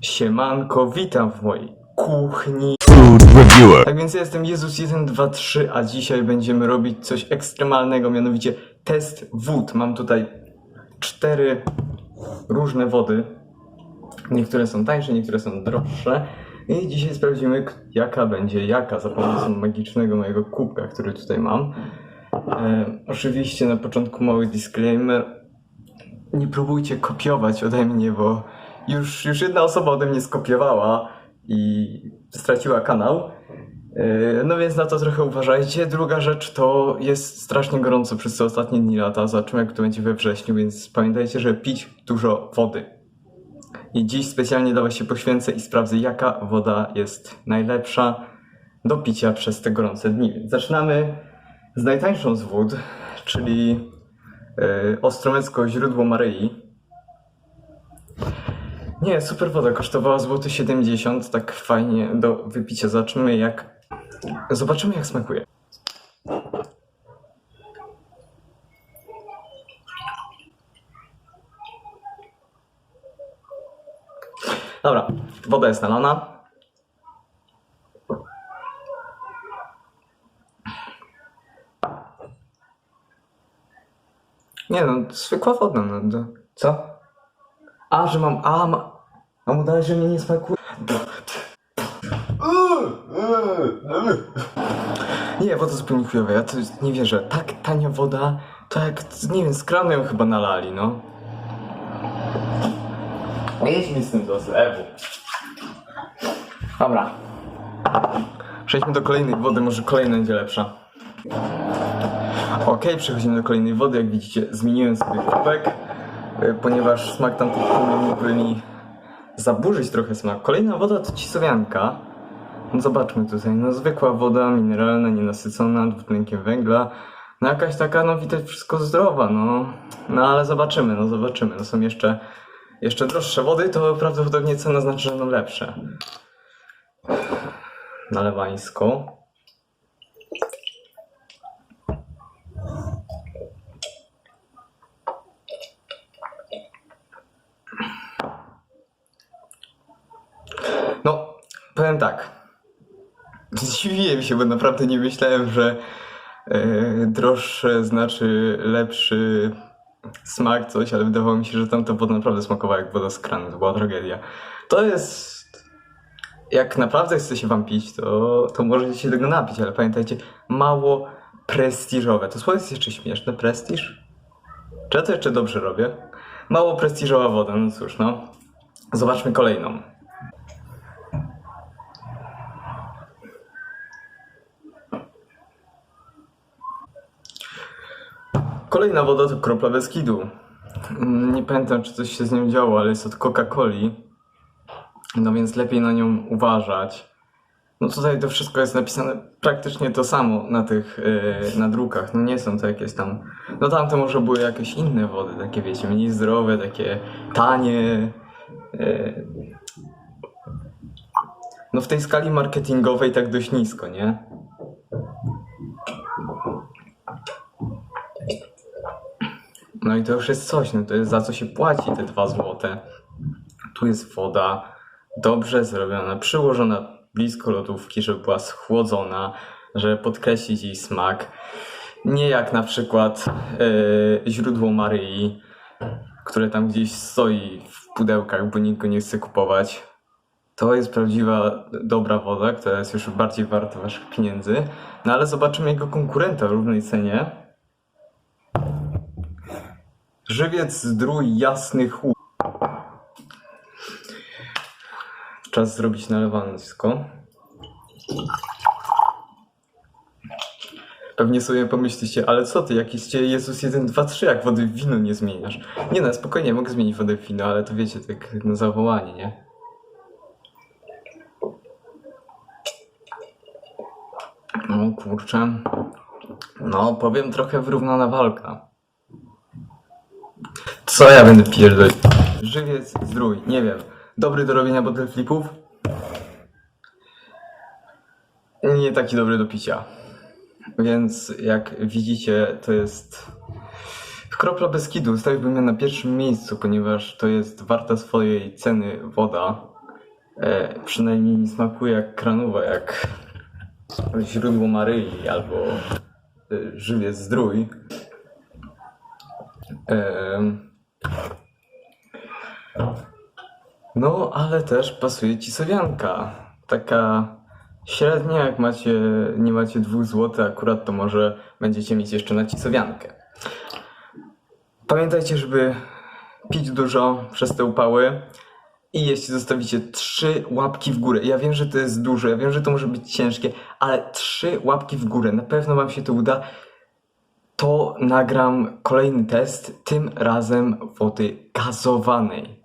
Siemanko, witam w mojej kuchni. Food Reviewer. Tak więc ja jestem Jezus 123, a dzisiaj będziemy robić coś ekstremalnego, mianowicie test wód. Mam tutaj cztery różne wody. Niektóre są tańsze, niektóre są droższe. I dzisiaj sprawdzimy, jaka będzie jaka za pomocą magicznego mojego kubka, który tutaj mam. E, oczywiście na początku mały disclaimer. Nie próbujcie kopiować ode mnie, bo już, już jedna osoba ode mnie skopiowała i straciła kanał. Yy, No więc na to trochę uważajcie. Druga rzecz to jest strasznie gorąco przez te ostatnie dni lata. Zobaczymy jak to będzie we wrześniu, więc pamiętajcie, żeby pić dużo wody. I dziś specjalnie dla Was się poświęcę i sprawdzę jaka woda jest najlepsza do picia przez te gorące dni. Więc zaczynamy z najtańszą z wód, czyli yy, Ostromecko źródło Maryi. Nie, super woda kosztowała złoty 70, tak fajnie do wypicia. Zobaczymy jak. Zobaczymy jak smakuje. Dobra, woda jest nalana. Nie no, zwykła woda, no. Co? A, że mam. A, ma. A mu dalej, że mnie nie smakuje. Nie, woda zupełnie chujowa, ja to nie wierzę. Tak tania woda, to jak, nie wiem, z kranu ją chyba nalali, no. Jedźmy z tym do zlewu. Dobra. Przejdźmy do kolejnej wody, może kolejna będzie lepsza. Okej, przechodzimy do kolejnej wody. Jak widzicie, zmieniłem sobie kubek, y, ponieważ smak tamtych mógłby mi zaburzyć trochę smak. Kolejna woda to cisowianka. No zobaczmy tutaj, no zwykła woda mineralna, nienasycona dwutlenkiem węgla. No jakaś taka, no widać wszystko zdrowa, no. No ale zobaczymy, no zobaczymy. No są jeszcze, jeszcze droższe wody, to prawdopodobnie cena znaczy, że będą lepsze. Nalewańsko. No, powiem tak. Zdziwiłem się, bo naprawdę nie myślałem, że e, droższe znaczy lepszy smak, coś, ale wydawało mi się, że tamta woda naprawdę smakowała jak woda z kranu. To była tragedia. To jest. Jak naprawdę chce się wam pić, to, to możecie się tego napić, ale pamiętajcie, mało prestiżowe. To słowo jest jeszcze śmieszne, prestiż? Czy ja to jeszcze dobrze robię? Mało prestiżowa woda, no cóż, no. Zobaczmy kolejną. Kolejna woda to kropla Beskidu. Mm, Nie pamiętam, czy coś się z nią działo, ale jest od Coca-Coli. No więc lepiej na nią uważać. No tutaj to wszystko jest napisane praktycznie to samo na tych, yy, na drukach. No nie są to jakieś tam... No tamte może były jakieś inne wody, takie wiecie, mniej zdrowe, takie tanie. Yy. No w tej skali marketingowej tak dość nisko, nie? I to już jest coś, no to jest za co się płaci te dwa złote. Tu jest woda, dobrze zrobiona, przyłożona blisko lodówki, żeby była schłodzona, żeby podkreślić jej smak. Nie jak na przykład e, źródło Maryi, które tam gdzieś stoi w pudełkach, bo nikt go nie chce kupować. To jest prawdziwa, dobra woda, która jest już bardziej warta waszych pieniędzy. No ale zobaczymy jego konkurenta w równej cenie. Żywiec zdrój jasny chłód. Czas zrobić nalewansko. Pewnie sobie pomyślicie, ale co ty, jakiś Jezus 1, 2, 3, jak wody w wino nie zmieniasz. Nie no, spokojnie, mogę zmienić wodę w wino, ale to wiecie, tak na zawołanie, nie? No kurczę. No, powiem trochę wyrównana walka. Co ja będę pierdolić? Żywiec, zdrój, nie wiem. Dobry do robienia bottle flipów? Nie taki dobry do picia. Więc jak widzicie, to jest kropla Beskidu. Stawiłbym ją na pierwszym miejscu, ponieważ to jest warta swojej ceny woda. E, przynajmniej nie smakuje jak kranowa, jak źródło Maryi albo e, żywiec zdrój. Em, no, ale też pasuje ci sowianka. Taka średnia, jak macie, nie macie dwóch złotych, akurat to może będziecie mieć jeszcze na cisowiankę. Pamiętajcie, żeby pić dużo przez te upały i jeśli zostawicie trzy łapki w górę, ja wiem, że to jest dużo, ja wiem, że to może być ciężkie, ale trzy łapki w górę, na pewno wam się to uda, to nagram kolejny test, tym razem wody gazowanej.